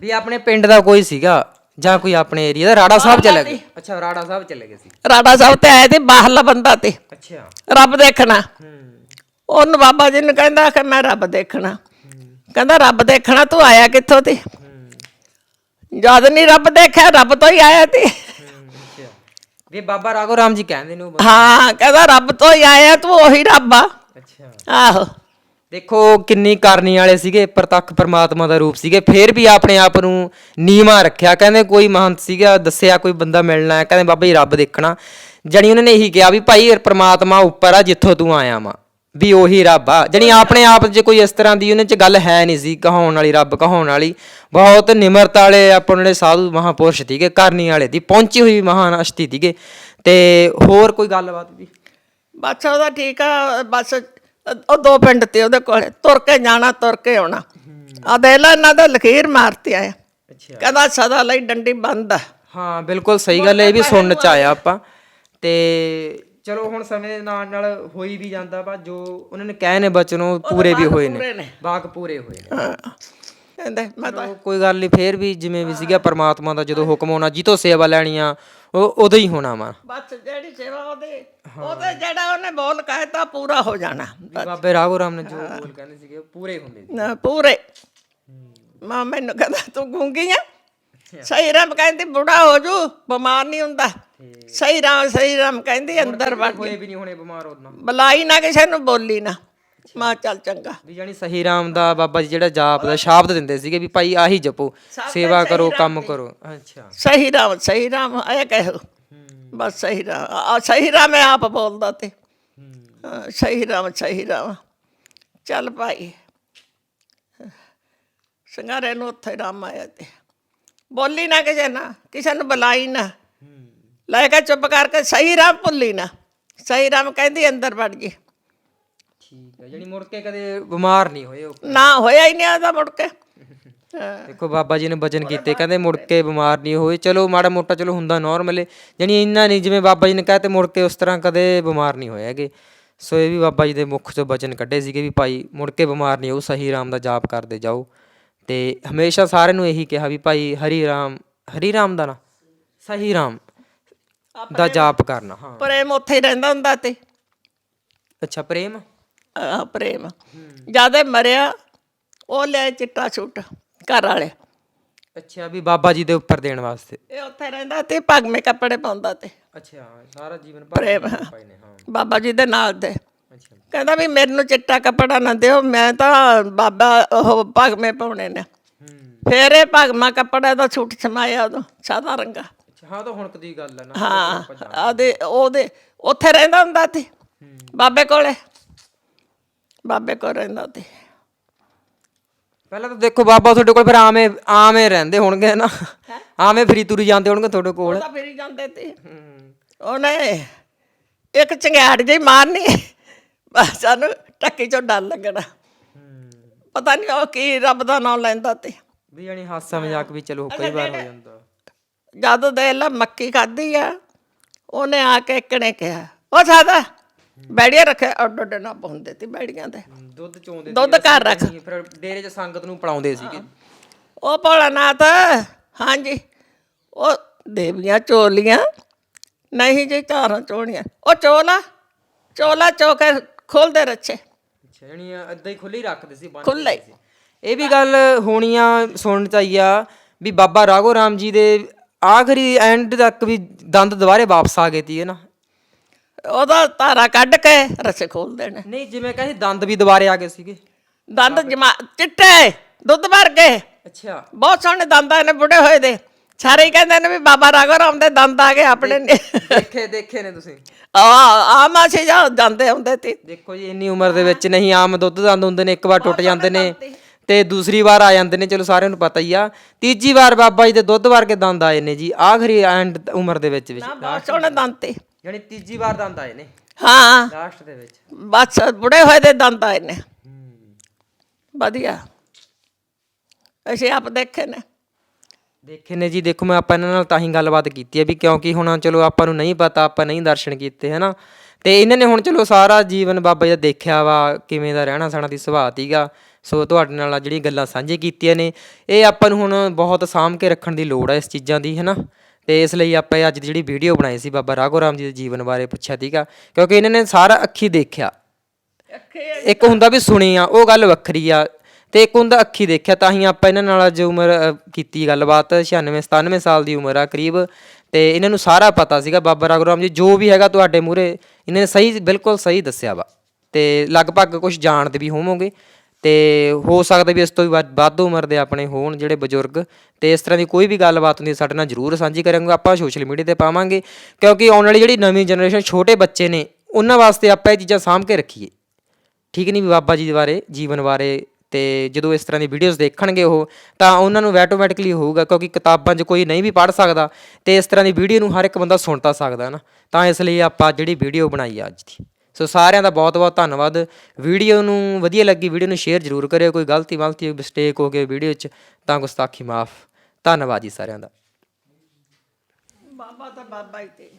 ਵੀ ਆਪਣੇ ਪਿੰਡ ਦਾ ਕੋਈ ਸੀਗਾ? ਜਾਂ ਕੋਈ ਆਪਣੇ ਏਰੀਆ ਦਾ ਰਾੜਾ ਸਾਹਿਬ ਚਲੇ ਗਏ। ਅੱਛਾ ਰਾੜਾ ਸਾਹਿਬ ਚਲੇ ਗਏ ਸੀ। ਰਾੜਾ ਸਾਹਿਬ ਤੇ ਆਏ ਤੇ ਬਾਹਰਲਾ ਬੰਦਾ ਤੇ। ਅੱਛਾ। ਰੱਬ ਦੇਖਣਾ। ਹੂੰ। ਉਹਨੂੰ ਬਾਬਾ ਜੀ ਨੂੰ ਕਹਿੰਦਾ ਕਿ ਮੈਂ ਰੱਬ ਦੇਖਣਾ। ਕਹਿੰਦਾ ਰੱਬ ਦੇਖਣਾ ਤੂੰ ਆਇਆ ਕਿੱਥੋਂ ਤੇ? ਜਦ ਨਹੀਂ ਰੱਬ ਦੇਖਿਆ ਰੱਬ ਤੋਂ ਹੀ ਆਇਆ ਤੇ। ਵੀ ਬਾਬਾ ਰਾਘੋ ਰਾਮ ਜੀ ਕਹਿੰਦੇ ਨੇ ਉਹ। ਹਾਂ ਕਹਿੰਦਾ ਰੱਬ ਤੋਂ ਹੀ ਆਇਆ ਤੂੰ ਉਹੀ ਰੱਬ ਆ। ਅੱਛਾ। ਆਹੋ। ਦੇਖੋ ਕਿੰਨੀ ਕਰਨੀ ਵਾਲੇ ਸੀਗੇ, ਪ੍ਰਤੱਖ ਪਰਮਾਤਮਾ ਦਾ ਰੂਪ ਸੀਗੇ, ਫੇਰ ਵੀ ਆਪਣੇ ਆਪ ਨੂੰ ਨੀਵਾ ਰੱਖਿਆ। ਕਹਿੰਦੇ ਕੋਈ ਮਹੰਤ ਸੀਗਾ, ਦੱਸਿਆ ਕੋਈ ਬੰਦਾ ਮਿਲਣਾ ਹੈ, ਕਹਿੰਦੇ ਬਾਬਾ ਜੀ ਰੱਬ ਦੇਖਣਾ। ਜਣੀ ਉਹਨਾਂ ਨੇ ਇਹੀ ਕਿਹਾ ਵੀ ਭਾਈ ਪਰਮਾਤਮਾ ਉੱਪਰ ਆ, ਜਿੱਥੋਂ ਤੂੰ ਆਇਆ ਵਾ, ਵੀ ਉਹੀ ਰੱਬ ਆ। ਜਣੀ ਆਪਣੇ ਆਪ 'ਚ ਕੋਈ ਇਸ ਤਰ੍ਹਾਂ ਦੀ ਉਹਨਾਂ 'ਚ ਗੱਲ ਹੈ ਨਹੀਂ ਸੀ, ਕਹਾਉਣ ਵਾਲੀ, ਰੱਬ ਕਹਾਉਣ ਵਾਲੀ, ਬਹੁਤ ਨਿਮਰਤਾ ਵਾਲੇ ਆਪਾਂ ਜਿਹੜੇ ਸਾਧੂ ਮਹਾਪੁਰਸ਼ ਸੀਗੇ, ਕਰਨੀ ਵਾਲੇ ਦੀ, ਪਹੁੰਚੀ ਹੋਈ ਮਹਾਨ ਅਸ਼ਤੀ ਸੀਗੇ। ਤੇ ਹੋਰ ਕੋਈ ਗੱਲਬਾਤ ਵੀ? ਬਸ ਉਹਦਾ ਠੀਕ ਆ, ਬਸ ਉਹ ਦੋ ਪਿੰਡ ਤੇ ਉਹਦੇ ਕੋਲੇ ਤੁਰ ਕੇ ਜਾਣਾ ਤੁਰ ਕੇ ਆਉਣਾ। ਆ ਦੇ ਲੈ ਇਹਨਾਂ ਦਾ ਲਖੀਰ ਮਾਰਤੇ ਆਇਆ। ਅੱਛਾ। ਕਹਿੰਦਾ ਸਦਾ ਲਈ ਡੰਡੀ ਬੰਦ ਆ। ਹਾਂ ਬਿਲਕੁਲ ਸਹੀ ਗੱਲ ਹੈ ਇਹ ਵੀ ਸੁਣਨ ਚ ਆਇਆ ਆਪਾਂ। ਤੇ ਚਲੋ ਹੁਣ ਸਮੇਂ ਦੇ ਨਾਲ ਨਾਲ ਹੋਈ ਵੀ ਜਾਂਦਾ ਵਾ ਜੋ ਉਹਨਾਂ ਨੇ ਕਹੇ ਨੇ ਬਚਨ ਉਹ ਪੂਰੇ ਵੀ ਹੋਏ ਪੂਰੇ ਨੇ। ਨੇ। ਬਾਗ ਪੂਰੇ ਹੋਏ ਨੇ। ਕਹਿੰਦੇ ਮੈਂ ਤਾਂ ਚਲੋ ਕੋਈ ਗੱਲ ਨਹੀਂ ਫੇਰ ਵੀ ਜਿਵੇਂ ਵੀ ਸੀਗਾ ਪਰਮਾਤਮਾ ਦਾ ਜਦੋਂ ਹੁਕਮ ਹੋਣਾ ਜਿੱਤੋਂ ਸੇਵਾ ਲੈਣੀ ਆ ਉਹ ਉਦੋਂ ਹੀ ਹੋਣਾ ਵਾ। ਬਸ ਜਿਹੜੀ ਸੇਵਾ ਉਹਦੇ ਉਹਦੇ ਜਿਹੜਾ ਉਹਨੇ ਬੋਲ ਕਹਿਤਾ ਪੂਰਾ ਹੋ ਜਾਣਾ। ਵੀ ਬਾਬੇ ਰਾਘੋ ਰਾਮ ਨੇ ਜੋ ਬੋਲ ਕਹਿੰਦੇ ਸੀਗੇ ਉਹ ਪੂਰੇ ਹੁੰਦੇ ਸੀ। ਨਾ, ਪੂਰੇ। ਮਾਂ ਮੈਨੂੰ ਕਹਿੰਦਾ ਤੂੰ ਗੂੰਗੀ ਆ? ਸਹੀ ਰਾਮ ਕਹਿੰਦੀ ਬੁੜਾ ਹੋ ਜੂ ਬਿਮਾਰ ਨਹੀਂ ਹੁੰਦਾ। ਸਹੀ ਰਾਮ ਸਹੀ ਰਾਮ ਕਹਿੰਦੀ ਅੰਦਰ ਵੜ ਹੋਏ ਵੀ ਨਹੀਂ ਹੋਣੇ ਬਿਮਾਰ ਉਦੋਂ। ਬੁਲਾਈ ਨਾ ਕਿਸੇ ਨੂੰ ਬੋਲੀ ਨਾ। ਮਾਂ ਚੱਲ ਚੰਗਾ। ਵੀ ਜਾਨੀ ਸਹੀ ਰਾਮ ਦਾ ਬਾਬਾ ਜੀ ਜਿਹੜਾ ਜਾਪ ਦਾ ਸ਼ਾਬਦ ਦਿੰਦੇ ਸੀਗੇ ਵੀ ਭਾਈ ਆਹੀ ਜਪੋ ਸੇਵਾ ਕਰੋ ਕੰਮ ਕਰੋ। ਅੱਛਾ। ਸਹੀ ਰਾਮ ਸਹੀ ਰਾਮ ਇਹ ਕਹੋ ਬਸ ਸਹੀ ਰਾਮ ਸਹੀ ਰਾਮ ਹੈ ਆਪ ਬੋਲਦਾ ਤੇ। ਸਹੀ ਰਾਮ ਸਹੀ ਰਾਮ ਚੱਲ ਭਾਈ। ਸੰਗਾਰੇ ਨੂੰ ਉੱਥੇ ਰਾਮ ਆਇਆ ਤੇ। ਬੋਲੀ ਨਾ ਕਿਸੇ ਨਾ ਕਿਸੇ ਨੂੰ ਬੁਲਾਈ ਨਾ। ਲੈ ਕੇ ਚੁੱਪ ਕਰਕੇ ਸਹੀ ਰਾਮ ਭੁੱਲੀ ਨਾ। ਸਹੀ ਰਾਮ ਕਹਿੰਦੀ ਅੰਦਰ ਵੜ ਗਈ। ਠੀਕ ਹੈ ਜਾਨੀ ਮੁੜ ਕੇ ਕਦੇ ਬਿਮਾਰ ਨਹੀਂ ਹੋਏ ਉਹ। ਨਾ ਹੋਇਆ ਹੀ ਨਹੀਂ ਆਦਾ ਮੁੜ ਕੇ। ਹਾਂ। ਦੇਖੋ ਬਾਬਾ ਜੀ ਨੇ ਬਚਨ ਕੀਤੇ ਕਹਿੰਦੇ ਮੁੜ ਕੇ ਬਿਮਾਰ ਨਹੀਂ ਹੋਏ। ਚਲੋ ਮਾੜਾ ਮੋਟਾ ਚਲੋ ਹੁੰਦਾ ਨਾਰਮਲ ਹੈ ਜਾਨੀ ਇੰਨਾ ਨਹੀਂ ਜਿਵੇਂ ਬਾਬਾ ਜੀ ਨੇ ਕਹਤੇ ਮੁੜ ਕੇ ਉਸ ਤਰ੍ਹਾਂ ਕਦੇ ਬਿਮਾਰ ਨਹੀਂ ਹੋਏ ਹੈਗੇ। ਸੋ ਇਹ ਵੀ ਬਾਬਾ ਜੀ ਦੇ ਮੁਖ ਚੋਂ ਬਚਨ ਕੱਢੇ ਸੀਗੇ ਵੀ ਭਾਈ ਮੁੜ ਕੇ ਬਿਮਾਰ ਨਹੀਂ ਹੋ ਸਹੀ ਰਾਮ ਦਾ ਜਾਪ ਕਰਦੇ ਜਾਓ। ਤੇ ਹਮੇਸ਼ਾ ਸਾਰਿਆਂ ਨੂੰ ਇਹੀ ਕਿਹਾ ਵੀ ਭਾਈ ਹਰੀ ਰਾਮ ਹਰੀ ਰਾਮ ਦਾ ਨਾ ਸਹੀ ਰਾਮ ਦਾ ਜਾਪ ਕਰਨਾ ਹਾਂ। ਪ੍ਰੇਮ ਉੱਥੇ ਹੀ ਰਹਿੰਦਾ ਹੁੰਦਾ ਤੇ। ਅੱਛਾ ਪ੍ਰੇਮ? ਆ ਪ੍ਰੇਮ। ਜ਼ਿਆਦਾ ਮਰਿਆ ਉਹ ਲੈ ਚਿੱਟਾ ਸੂਟ ਘਰ ਵਾਲੇ ਅੱਛਾ ਵੀ ਬਾਬਾ ਜੀ ਦੇ ਉੱਪਰ ਦੇਣ ਵਾਸਤੇ। ਇਹ ਉੱਥੇ ਰਹਿੰਦਾ ਤੇ ਭਗਵੇਂ ਕੱਪੜੇ ਪਾਉਂਦਾ ਤੇ। ਅੱਛਾ ਸਾਰਾ ਜੀਵਨ ਪ੍ਰੇਮ। ਪਾਈ ਨੇ ਹਾਂ। ਬਾਬਾ ਜੀ ਦੇ ਨਾਲ ਦੇ। ਅੱਛਾ। ਕਹਿੰਦਾ ਵੀ ਮੈਨੂੰ ਚਿੱਟਾ ਕੱਪੜਾ ਨਾ ਦਿਓ ਮੈਂ ਤਾਂ ਬਾਬਾ ਉਹ ਭਗਵੇਂ ਪਾਉਣੇ ਨੇ। ਹੂੰ। ਫੇਰ ਇਹ ਭਗਮਾ ਕੱਪੜਾ ਦਾ ਸੂਟ ਸਮਾਇਆ ਉਦੋਂ ਸਾਦਾ ਰੰਗਾ। ਅੱਛਾ ਹਾਂ ਤਾਂ ਹੁਣ ਕਦੀ ਗੱਲ ਹੈ ਨਾ ਹਾਂ ਆਦੇ ਉਹਦੇ ਉੱਥੇ ਰਹਿੰਦਾ ਹੁੰਦਾ ਤੇ। ਬਾਬੇ ਕੋਲੇ। ਬਾਬੇ ਕੋਲ ਰਹਿੰਦਾ ਤੇ। ਪਹਿਲਾਂ ਤਾਂ ਦੇਖੋ ਬਾਬਾ ਤੁਹਾਡੇ ਕੋਲ ਫਿਰ ਆਵੇਂ ਆਵੇਂ ਰਹਿੰਦੇ ਹੋਣਗੇ ਨਾ। ਆਵੇਂ ਫਰੀ ਤੁਰੀ ਜਾਂਦੇ ਹੋਣਗੇ ਤੁਹਾਡੇ ਕੋਲ। ਤਾਂ ਫੇਰੀ ਜਾਂਦੇ ਤੇ। ਉਹਨੇ ਇੱਕ ਚੰਗਿਆੜ ਜਿਹੀ ਮਾਰਨੀ ਬਸ ਸਾਨੂੰ ਟੱਕੀ ਚੋਂ ਡਰ ਲੱਗਣਾ। ਪਤਾ ਨਹੀਂ ਉਹ ਕੀ ਰੱਬ ਦਾ ਨਾਮ ਲੈਂਦਾ ਤੇ। ਵੀ ਜਾਨੀ ਹਾਸਾ ਮਜ਼ਾਕ ਵੀ ਚਲੋ ਕਈ ਵਾਰ ਹੋ ਜਾਂਦਾ। ਜਦੋਂ ਦੇ ਲਾ ਮੱਕੀ ਖਾਧੀ ਆ ਉਹਨੇ ਆ ਕੇ ਇੱਕ ਨੇ ਕਿਹਾ ਉਹ ਸਾਦਾ ਬੈੜੀਆਂ ਰੱਖਿਆ ਅੱਡ ਅੱਡ ਨਾ ਪਾਉਂਦੇ ਤੇ ਬੈੜੀਆਂ ਦੇ। ਦੁੱਧ ਚੋਂਦੇ ਦੁੱਧ ਘਰ ਰੱਖ। ਫਿਰ ਡੇਰੇ 'ਚ ਸੰਗਤ ਨੂੰ ਪਲਾਉਂਦੇ ਸੀਗੇ। ਉਹ ਭੋਲਾਨਾਥ ਹਾਂਜੀ ਉਹ ਦੇਵੀਆਂ ਚੋਲੀਆਂ ਨਹੀਂ ਜੀ ਧਾਰਾਂ ਚੋਣੀਆਂ। ਉਹ ਚੋਲਾ ਚੋਲਾ ਚੋ ਕੇ ਖੋਲਦੇ ਰੱਛੇ। ਯਾਨੀ ਇਦਾਂ ਹੀ ਖੁੱਲੇ ਰੱਖਦੇ ਸੀ ਬੰਦ ਖੁੱਲੇ ਇਹ ਵੀ ਗੱਲ ਹੋਣੀਆਂ ਸੁਣਨ ਚ ਆਈ ਆ ਵੀ ਬਾਬਾ ਰਾਘੋ ਰਾਮ ਜੀ ਦੇ ਆਖਰੀ ਐਂਡ ਤੱਕ ਵੀ ਦੰਦ ਦੁਬਾਰੇ ਵਾਪਸ ਆ ਗਏ ਤੀ ਹੈ ਨਾ? ਉਹਦਾ ਧਾਰਾ ਕੱਢ ਕੇ ਰੱਸੇ ਖੋਲ ਦੇਣੇ। ਨਹੀਂ ਜਿਵੇਂ ਕਹਿੰਦੇ ਦੰਦ ਵੀ ਦੁਬਾਰੇ ਆ ਗਏ ਸੀਗੇ। ਦੰਦ ਜਮਾ ਚਿੱਟੇ ਦੁੱਧ ਵਰਗੇ ਅੱਛਾ। ਬਹੁਤ ਸੋਹਣੇ ਦੰਦ ਆਏ ਨੇ ਬੁੱਢੇ ਹੋਏ ਦੇ। ਸਾਰੇ ਹੀ ਕਹਿੰਦੇ ਨੇ ਵੀ ਬਾਬਾ ਰਾਘੋ ਰਾਮ ਦੇ ਦੰਦ ਆ ਗਏ ਆਪਣੇ ਨੇ। ਦੇਖੇ ਦੇਖੇ ਨੇ ਤੁਸੀਂ? ਆ ਆਮ ਅਸੀਂ ਜਾ ਜਾਂਦੇ ਹੁੰਦੇ ਤੇ। ਦੇਖੋ ਜੀ ਇੰਨੀ ਉਮਰ ਦੇ ਵਿੱਚ ਨਹੀਂ ਆਮ ਦੁੱਧ ਦੰਦ ਹੁੰਦੇ ਨੇ ਇੱਕ ਵਾਰ ਟੁੱਟ ਜਾਂਦੇ ਨੇ ਤੇ ਦੂਸਰੀ ਵਾਰ ਆ ਜਾਂਦੇ ਨੇ ਚਲੋ ਸਾਰਿਆਂ ਨੂੰ ਪਤਾ ਹੀ ਆ। ਤੀਜੀ ਵਾਰ ਬਾਬਾ ਜੀ ਦੇ ਦੁੱਧ ਵਰਗੇ ਦੰਦ ਆਏ ਨੇ ਜੀ ਆਖਰੀ ਐਂਡ ਉਮਰ ਦੇ ਵਿੱਚ ਵਿੱਚ। ਨਾ ਬਹੁਤ ਸੋਹਣੇ ਦੰਦ ਤੇ। ਯਾਨੀ ਤੀਜੀ ਵਾਰ ਦੰਦ ਆਏ ਨੇ। ਹਾਂ। ਲਾਸਟ ਦੇ ਵਿੱਚ। ਬਸ ਬੁੱਢੇ ਹੋਏ ਦੇ ਦੰਦ ਆਏ ਨੇ। ਵਧੀਆ। ਅਸੀਂ ਆਪ ਦੇਖੇ ਨੇ। ਦੇਖੇ ਨੇ ਜੀ ਦੇਖੋ ਮੈਂ ਆਪਾਂ ਇਹਨਾਂ ਨਾਲ ਤਾਂ ਹੀ ਗੱਲਬਾਤ ਕੀਤੀ ਹੈ ਵੀ ਕਿਉਂਕਿ ਹੁਣ ਚਲੋ ਆਪਾਂ ਨੂੰ ਨਹੀਂ ਪਤਾ ਆਪਾਂ ਨਹੀਂ ਦਰਸ਼ਨ ਕੀਤੇ ਹਨਾ। ਤੇ ਇਹਨਾਂ ਨੇ ਹੁਣ ਚਲੋ ਸਾਰਾ ਜੀਵਨ ਬਾਬਾ ਜੀ ਦਾ ਦੇਖਿਆ ਵਾ ਕਿਵੇਂ ਦਾ ਰਹਿਣਾ ਸਹਿਣਾ ਦੀ ਸੁਭਾਅ ਤੀਗਾ ਸੋ ਤੁਹਾਡੇ ਨਾਲ ਜਿਹੜੀਆਂ ਗੱਲਾਂ ਸਾਂਝੇ ਕੀਤੀਆਂ ਨੇ ਇਹ ਆਪਾਂ ਨੂੰ ਹੁਣ ਬਹੁਤ ਸਾਂਭ ਕੇ ਰੱਖਣ ਦੀ ਲੋੜ ਹੈ ਇਸ ਚੀਜ਼ਾਂ ਦੀ ਹਨਾ। ਤੇ ਇਸ ਲਈ ਆਪਾਂ ਅੱਜ ਦੀ ਜਿਹੜੀ ਵੀਡੀਓ ਬਣਾਈ ਸੀ ਬਾਬਾ ਰਾਘੋ ਰਾਮ ਜੀ ਦੇ ਜੀਵਨ ਬਾਰੇ ਪੁੱਛਿਆ ਤੀਗਾ ਕਿਉਂਕਿ ਇਹਨਾਂ ਨੇ ਸਾਰਾ ਅੱਖੀ ਦੇਖਿਆ। ਇੱਕ ਹੁੰਦਾ ਵੀ ਸੁਣੀ ਆ ਉਹ ਗੱਲ ਵੱਖਰੀ ਆ ਤੇ ਇੱਕ ਹੁੰਦਾ ਅੱਖੀ ਦੇਖਿਆ ਤਾਂ ਹੀ ਆਪਾਂ ਇਹਨਾਂ ਨਾਲ ਅੱਜ ਉਮਰ ਕੀਤੀ ਗੱਲਬਾਤ 96 97 ਸਾਲ ਦੀ ਉਮਰ ਆ ਕਰੀਬ ਤੇ ਇਹਨਾਂ ਨੂੰ ਸਾਰਾ ਪਤਾ ਸੀਗਾ ਬਾਬਾ ਰਾਘੋਰਾਮ ਜੀ ਜੋ ਵੀ ਹੈਗਾ ਤੁਹਾਡੇ ਮੂਰੇ ਇਹਨਾਂ ਨੇ ਸਹੀ ਬਿਲਕੁਲ ਸਹੀ ਦੱਸਿਆ ਵਾ। ਤੇ ਲਗਭਗ ਕੁਝ ਜਾਣਦੇ ਵੀ ਹੋਵੋਗੇ। ਅਤੇ ਹੋ ਸਕਦਾ ਵੀ ਇਸ ਤੋਂ ਵੀ ਵੱਧ- ਵੱਧ ਉਮਰ ਦੇ ਆਪਣੇ ਹੋਣ ਜਿਹੜੇ ਬਜ਼ੁਰਗ ਅਤੇ ਇਸ ਤਰ੍ਹਾਂ ਦੀ ਕੋਈ ਵੀ ਗੱਲਬਾਤ ਹੁੰਦੀ ਸਾਡੇ ਨਾਲ ਜਰੂਰ ਸਾਂਝੀ ਕਰਾਂਗੇ। ਆਪਾਂ ਸੋਸ਼ਲ ਮੀਡੀਆ ਤੇ ਪਾਵਾਂਗੇ, ਕਿਉਂਕਿ ਆਉਣ ਵਾਲੀ ਜਿਹੜੀ ਨਵੀਂ ਜਨਰੇਸ਼ਨ ਛੋਟੇ ਬੱਚੇ ਨੇ, ਉਹਨਾਂ ਵਾਸਤੇ ਆਪਾਂ ਇਹ ਚੀਜ਼ਾਂ ਸਾਂਭ ਕੇ ਰੱਖੀਏ। ਠੀਕ ਨਹੀਂ ਵੀ ਬਾਬਾ ਜੀ ਦੇ ਬਾਰੇ ਜੀਵਨ ਬਾਰੇ, ਤੇ ਜਦੋਂ ਇਸ ਤਰ੍ਹਾਂ ਦੀ ਵੀਡੀਓਜ਼ ਦੇਖਣਗੇ ਉਹ, ਤਾਂ ਉਹਨਾਂ ਨੂੰ ਆਟੋਮੈਟਿਕਲੀ ਹੋਊਗਾ, ਕਿਉਂਕਿ ਕਿਤਾਬਾਂ 'ਚ ਕੋਈ ਨਹੀਂ ਵੀ ਪੜ੍ਹ ਸਕਦਾ, ਤੇ ਇਸ ਤਰ੍ਹਾਂ ਦੀ ਵੀਡੀਓ ਨੂੰ ਹਰ ਇੱਕ ਬੰਦਾ ਸੁਣ ਤਾਂ ਸਕਦਾ ਨਾ। ਤਾਂ ਇਸ ਲਈ ਆਪਾਂ ਜਿਹੜੀ ਵੀਡੀਓ ਬਣਾਈ ਆ ਅੱਜ ਦੀ। ਸੋ ਸਾਰਿਆਂ ਦਾ ਬਹੁਤ ਬਹੁਤ ਧੰਨਵਾਦ। ਵੀਡੀਓ ਨੂੰ ਵਧੀਆ ਲੱਗੀ, ਵੀਡੀਓ ਨੂੰ ਸ਼ੇਅਰ ਜ਼ਰੂਰ ਕਰਿਓ, ਕੋਈ ਗਲਤੀ ਮਲਤੀ ਮਿਸਟੇਕ ਹੋ ਗਈ ਵੀਡੀਓ 'ਚ, ਤਾਂ ਗੁਸਤਾਖੀ ਮਾਫ। ਧੰਨਵਾਦ ਜੀ ਸਾਰਿਆਂ ਦਾ। ਬਾਬਾ ਤਾਂ ਬਾਬਾ ਹੀ ਤੇ।